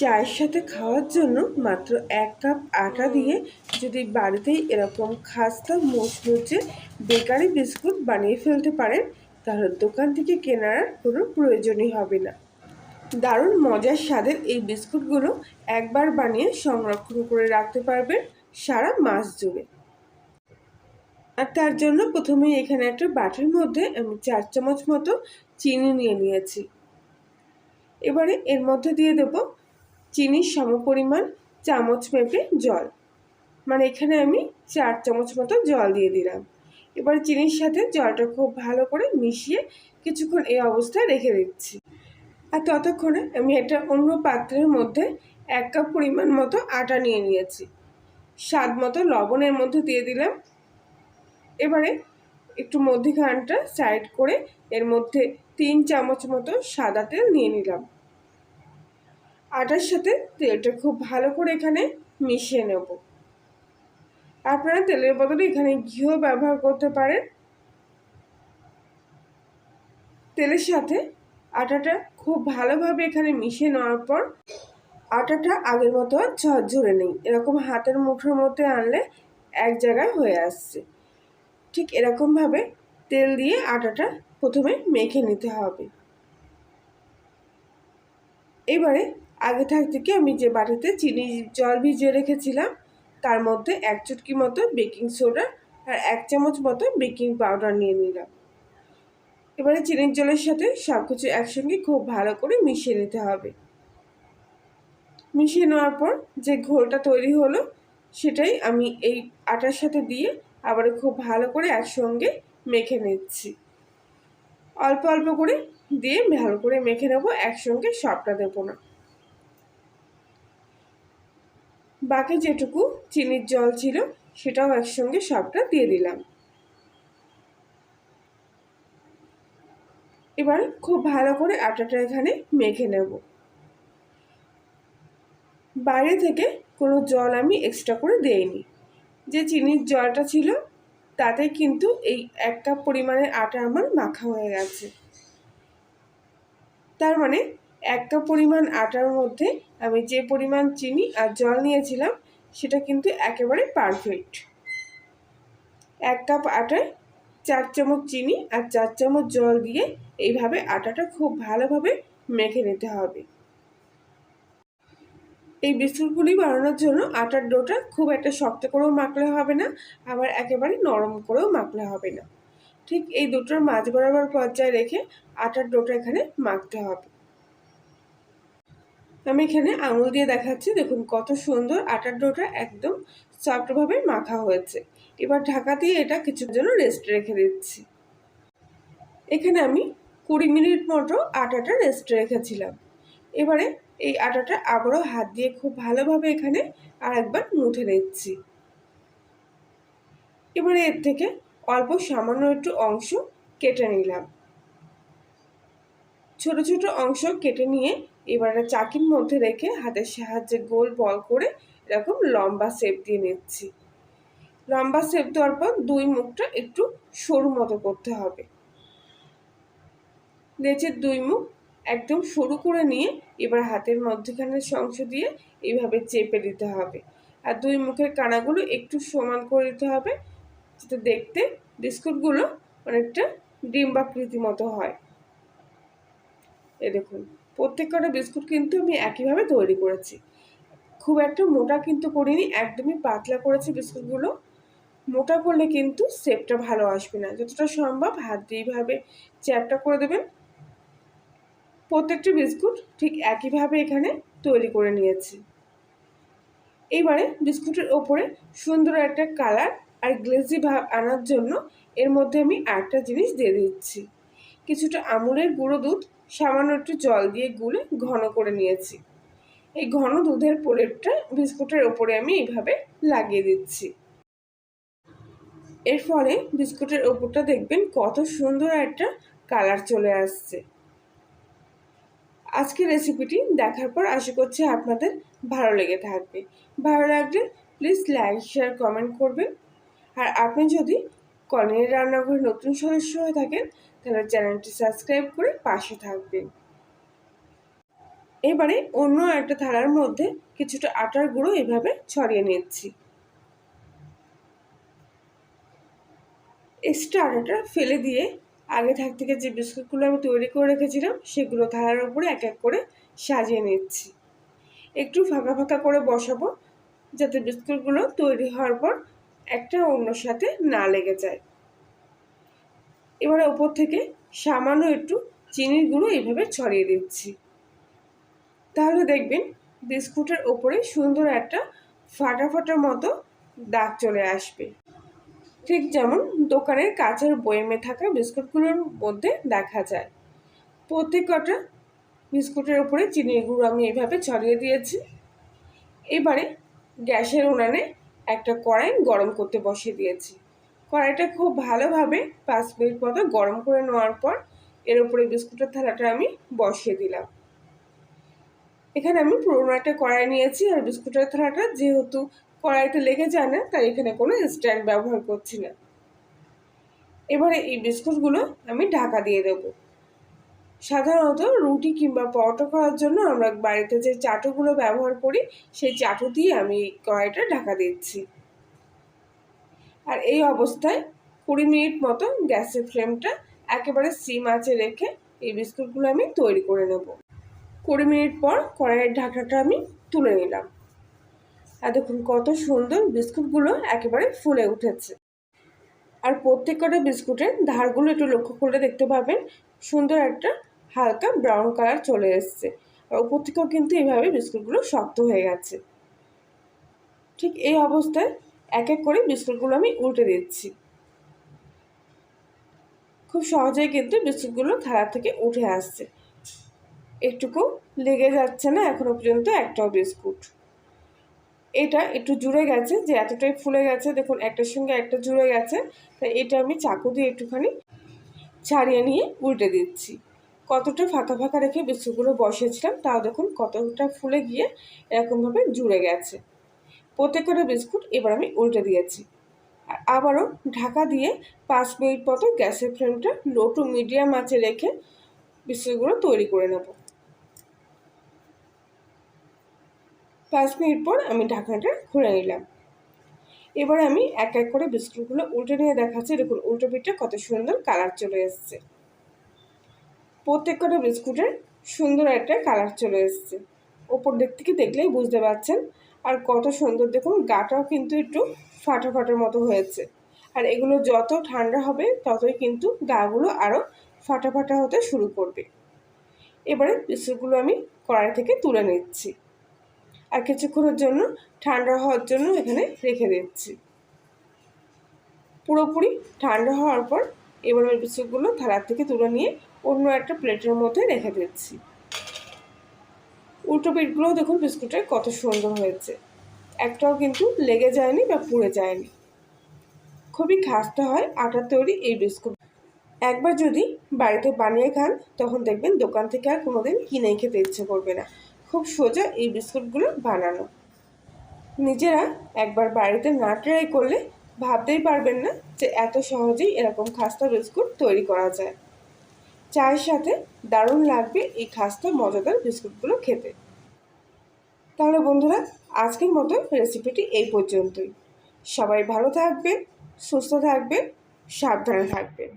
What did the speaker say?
চায়ের সাথে খাওয়ার জন্য মাত্র এক কাপ আটা দিয়ে যদি বাড়িতেই এরকম খাস্তা মুচমুচে বেকারি বিস্কুট বানিয়ে ফেলতে পারেন, তাহলে দোকান থেকে কেনার কোনো প্রয়োজনই হবে না। দারুণ মজার স্বাদের এই বিস্কুটগুলো একবার বানিয়ে সংরক্ষণ করে রাখতে পারবেন সারা মাস জুড়ে। আর তার জন্য প্রথমেই এখানে একটা বাটির মধ্যে আমি চার চামচ মতো চিনি নিয়ে নিয়েছি। এবারে এর মধ্যে দিয়ে দেব চিনির সমপরিমাণ চামচ মেপে জল। মানে এখানে আমি চার চামচ মতো জল দিয়ে দিলাম। এবার চিনির সাথে জলটা খুব ভালো করে মিশিয়ে কিছুক্ষণ এই অবস্থায় রেখে দিচ্ছি। আর ততক্ষণে আমি একটা অন্য পাত্রের মধ্যে এক কাপ পরিমাণ মতো আটা নিয়ে নিয়েছি। স্বাদ মতো লবণের মধ্যে দিয়ে দিলাম। এবারে একটু মধ্যিখানটা সাইড করে এর মধ্যে তিন চামচ মতো সাদা তেল নিয়ে নিলাম। আটার সাথে তেলটা খুব ভালো করে এখানে মিশিয়ে নেব। আপনারা তেলের বদলে এখানে ঘিও ব্যবহার করতে পারেন। তেলের সাথে আটাটা খুব ভালোভাবে এখানে মিশিয়ে নেওয়ার পর আটাটা আগের মতো ঝরঝরে নেই। এরকম হাতের মুঠোর মধ্যে আনলে এক জায়গায় হয়ে আসছে। ঠিক এরকমভাবে তেল দিয়ে আটাটা প্রথমে মেখে নিতে হবে। এবারে আগে থাক থেকে আমি যে বাটিতে চিনি জল ভিজিয়ে রেখেছিলাম, তার মধ্যে এক চুটকি মতো বেকিং সোডা আর এক চামচ মতো বেকিং পাউডার নিয়ে নিলাম। এবারে চিনির জলের সাথে সব কিছু একসঙ্গে খুব ভালো করে মিশিয়ে নিতে হবে। মিশিয়ে নেওয়ার পর যে ঘোলটা তৈরি হলো, সেটাই আমি এই আটার সাথে দিয়ে আবার খুব ভালো করে একসঙ্গে মেখে নিচ্ছি। অল্প অল্প করে দিয়ে ভালো করে মেখে নেব, একসঙ্গে সবটা দেবো না। বাকি যেটুকু চিনির জল ছিল, সেটাও একসঙ্গে সবটা দিয়ে দিলাম। এবার খুব ভালো করে আটাটা এখানে মেখে নেব। বাইরে থেকে কোনো জল আমি এক্সট্রা করে দেইনি। যে চিনির জলটা ছিল, তাতে কিন্তু এই এক কাপ পরিমাণের আটা আমার মাখা হয়ে গেছে। তার মানে এক কাপ পরিমাণ আটার মধ্যে আমি যে পরিমাণ চিনি আর জল নিয়েছিলাম, সেটা কিন্তু একেবারে পারফেক্ট এক কাপ আটায় চার চামচ চিনি আর চার চামচ জল দিয়ে এইভাবে আটাটা খুব ভালোভাবে মেখে নিতে হবে। এই বিস্কুটগুলি বানানোর জন্য আটার ডোটা খুব একটা শক্ত করেও মাখলে হবে না, আবার একেবারে নরম করেও মাখলে হবে না। ঠিক এই দুটোর মাঝ বরাবর পর্যায়ে রেখে আটার ডোটা এখানে মাখতে হবে। আমি এখানে আঙুল দিয়ে দেখাচ্ছি, দেখুন কত সুন্দর আটার ডোটা একদম সফটভাবে মাখা হয়েছে। এবার ঢাকা দিয়ে এটা কিছুর জন্য রেস্ট রেখে দিচ্ছি। এখানে আমি কুড়ি মিনিট মতো আটাটা রেস্ট রেখেছিলাম। এবারে এই আটাটা আবারও হাত দিয়ে খুব ভালোভাবে এখানে আর একবার মুঠে নিচ্ছি। এবারে এর থেকে অল্প সামান্য একটু অংশ কেটে নিলাম। ছোট ছোট অংশ কেটে নিয়ে এবারে চাকির মধ্যে রেখে হাতের সাহায্যে গোল বল করে এরকম লম্বা শেপ দিয়ে নিচ্ছি। লম্বা শেপ দেওয়ার পর দুই মুখটা একটু সরু মতো করতে হবে। লেচের দুই মুখ একদম সরু করে নিয়ে এবার হাতের মধ্যখানের অংশ দিয়ে এইভাবে চেপে দিতে হবে। আর দুই মুখের কানাগুলো একটু সমান করে দিতে হবে যাতে দেখতে বিস্কুটগুলো অনেকটা ডিম্বাকৃতি মতো হয়। এ দেখুন। প্রত্যেকটা বিস্কুট কিন্তু আমি একইভাবে তৈরি করেছি। খুব একটা মোটা কিন্তু করিনি, একদমই পাতলা করেছি বিস্কুটগুলো। মোটা করলে কিন্তু শেপটা ভালো আসবে না। যতটা সম্ভব হাত দিয়ে এইভাবে চ্যাপটা করে দেবেন। প্রত্যেকটি বিস্কুট ঠিক একইভাবে এখানে তৈরি করে নিয়েছি। এইবারে বিস্কুটের ওপরে সুন্দর একটা কালার আর গ্লেজি ভাব আনার জন্য এর মধ্যে আমি আরেকটা জিনিস দিয়ে দিচ্ছি। কিছুটা আমুলের গুঁড়ো দুধ সামান্য একটু জল দিয়ে গুলে ঘন করে নিয়েছি। এই ঘন দুধের পোলেটটা বিস্কুটের ওপরে আমি এইভাবে লাগিয়ে দিচ্ছি। এর ফলে বিস্কুটের ওপরটা দেখবেন কত সুন্দর একটা কালার চলে আসছে। আজকের রেসিপিটি দেখার পর আশা করছি আপনাদের ভালো লেগে থাকবে। ভালো লাগলে প্লিজ লাইক, শেয়ার, কমেন্ট করবেন। আর আপনি যদি কনের রান্নাঘরে নতুন সদস্য হয়ে থাকেন তাহলে চ্যানেলটি সাবস্ক্রাইব করে পাশে থাকবেন। এবারে অন্য একটা থালার মধ্যে কিছুটা আটার গুঁড়ো এভাবে ছড়িয়ে নিচ্ছি। এক্সট্রা আটাটা ফেলে দিয়ে আগে থাক থেকে যে বিস্কুটগুলো আমি তৈরি করে রেখেছিলাম, সেগুলো থালার উপরে এক এক করে সাজিয়ে নিচ্ছি। একটু ফাঁকা ফাঁকা করে বসাবো, যাতে বিস্কুটগুলো তৈরি হওয়ার পর একটা অন্যর সাথে না লেগে যায়। এবারে ওপর থেকে সামান্য একটু চিনির গুঁড়ো এইভাবে ছড়িয়ে দিচ্ছি। তাহলে দেখবেন বিস্কুটের ওপরে সুন্দর একটা ফাটা ফাটার মতো দাগ চলে আসবে। ঠিক যেমন দোকানের কাঁচের বয়েমে থাকা বিস্কুটগুলোর মধ্যে দেখা যায়। প্রত্যেক কটা বিস্কুটের উপরে চিনির গুঁড়ো আমি এভাবে ছড়িয়ে দিয়েছি। এবারে গ্যাসের উনানে একটা কড়াই গরম করতে বসিয়ে দিয়েছি। কড়াইটা খুব ভালোভাবে পাঁচ মিনিট মতো গরম করে নেওয়ার পর এর উপরে বিস্কুটের থালাটা আমি বসিয়ে দিলাম। এখানে আমি পুরোনো একটা কড়াই নিয়েছি আর বিস্কুটের থালাটা যেহেতু কড়াইতে লেগে যায় না, তাই এখানে কোনো স্ট্যান্ড ব্যবহার করছি না। এবারে এই বিস্কুটগুলো আমি ঢাকা দিয়ে দেবো। সাধারণত রুটি কিংবা পরোটা করার জন্য আমরা বাড়িতে যে চাটুগুলো ব্যবহার করি, সেই চাটু দিয়ে আমি কড়াইটা ঢাকা দিচ্ছি। আর এই অবস্থায় কুড়ি মিনিট মতো গ্যাসের ফ্লেমটা একেবারে সিম আঁচে রেখে এই বিস্কুটগুলো আমি তৈরি করে নেব। কুড়ি মিনিট পর কড়াইয়ের ঢাকনাটা আমি তুলে নিলাম। আর দেখুন কত সুন্দর বিস্কুটগুলো একেবারে ফুলে উঠেছে। আর প্রত্যেক কটা বিস্কুটের ধারগুলো একটু লক্ষ্য করলে দেখতে পাবেন, সুন্দর একটা হালকা ব্রাউন কালার চলে এসছে। আর উপর থেকেও কিন্তু এইভাবে বিস্কুটগুলো শক্ত হয়ে গেছে। ঠিক এই অবস্থায় এক এক করে বিস্কুটগুলো আমি উল্টে দিচ্ছি। খুব সহজেই কিন্তু বিস্কুটগুলো থালা থেকে উঠে আসছে। একটুকু লেগে যাচ্ছে না এখনও পর্যন্ত একটাও বিস্কুট। এটা একটু জুড়ে গেছে, যে এতটাই ফুলে গেছে, দেখুন একটার সঙ্গে একটা জুড়ে গেছে, তাই এটা আমি চাকু দিয়ে একটুখানি ছাড়িয়ে নিয়ে উল্টে দিচ্ছি। কতটা ফাঁকা ফাঁকা রেখে বিস্কুটগুলো বসিয়েছিলাম তাও দেখুন কতটা ফুলে গিয়ে এরকমভাবে জুড়ে গেছে। প্রত্যেকটা বিস্কুট এবার আমি উল্টে দিয়েছি। আর আবারও ঢাকা দিয়ে পাঁচ মিনিট মতো গ্যাসের ফ্লেমটা লো টু মিডিয়াম আঁচে রেখে বিস্কুটগুলো তৈরি করে নেব। পাঁচ মিনিট পর আমি ঢাকনাটা খুলে নিলাম। এবার আমি এক এক করে বিস্কুটগুলো উল্টে নিয়ে দেখাচ্ছি। দেখুন, উল্টো পিঠটা কত সুন্দর কালার চলে এসছে। প্রত্যেক কটা বিস্কুটের সুন্দর একটা কালার চলে এসছে। ওপর দিক থেকে দেখলেই বুঝতে পারছেন আর কত সুন্দর। দেখুন, গাটাও কিন্তু একটু ফাটা ফাটার মতো হয়েছে। আর এগুলো যত ঠান্ডা হবে, ততই কিন্তু গাগুলো আরও ফাটা ফাটা হতে শুরু করবে। এবারে বিস্কুটগুলো আমি কড়াই থেকে তুলে নিচ্ছি। আর কিছুক্ষণের জন্য ঠান্ডা হওয়ার জন্য এখানে রেখে দিচ্ছি। পুরোপুরি ঠান্ডা হওয়ার পর এবার আমি বিস্কুটগুলো থালার থেকে তুলে নিয়ে অন্য একটা প্লেটের মধ্যে রেখে দিচ্ছি। উল্টো পিঠগুলোও দেখুন বিস্কুটের কত সুন্দর হয়েছে। একটাও কিন্তু লেগে যায়নি বা পুড়ে যায়নি। খুবই খাস্তা হয় আটার তৈরি এই বিস্কুট। একবার যদি বাড়িতে বানিয়ে খান, তখন দেখবেন দোকান থেকে আর কোনোদিন কিনে খেতে ইচ্ছে করবে না। খুব সোজা এই বিস্কুটগুলো বানানো। নিজেরা একবার বাড়িতে না ট্রাই করলে ভাবতেই পারবেন না যে এত সহজেই এরকম খাস্তা বিস্কুট তৈরি করা যায়। চায়ের সাথে দারুণ লাগবে এই খাস্তা মজাদার বিস্কুটগুলো খেতে। তাহলে বন্ধুরা আজকের মতো রেসিপিটি এই পর্যন্তই। সবাই ভালো থাকবেন সুস্থ থাকবেন সাবধানে থাকবেন।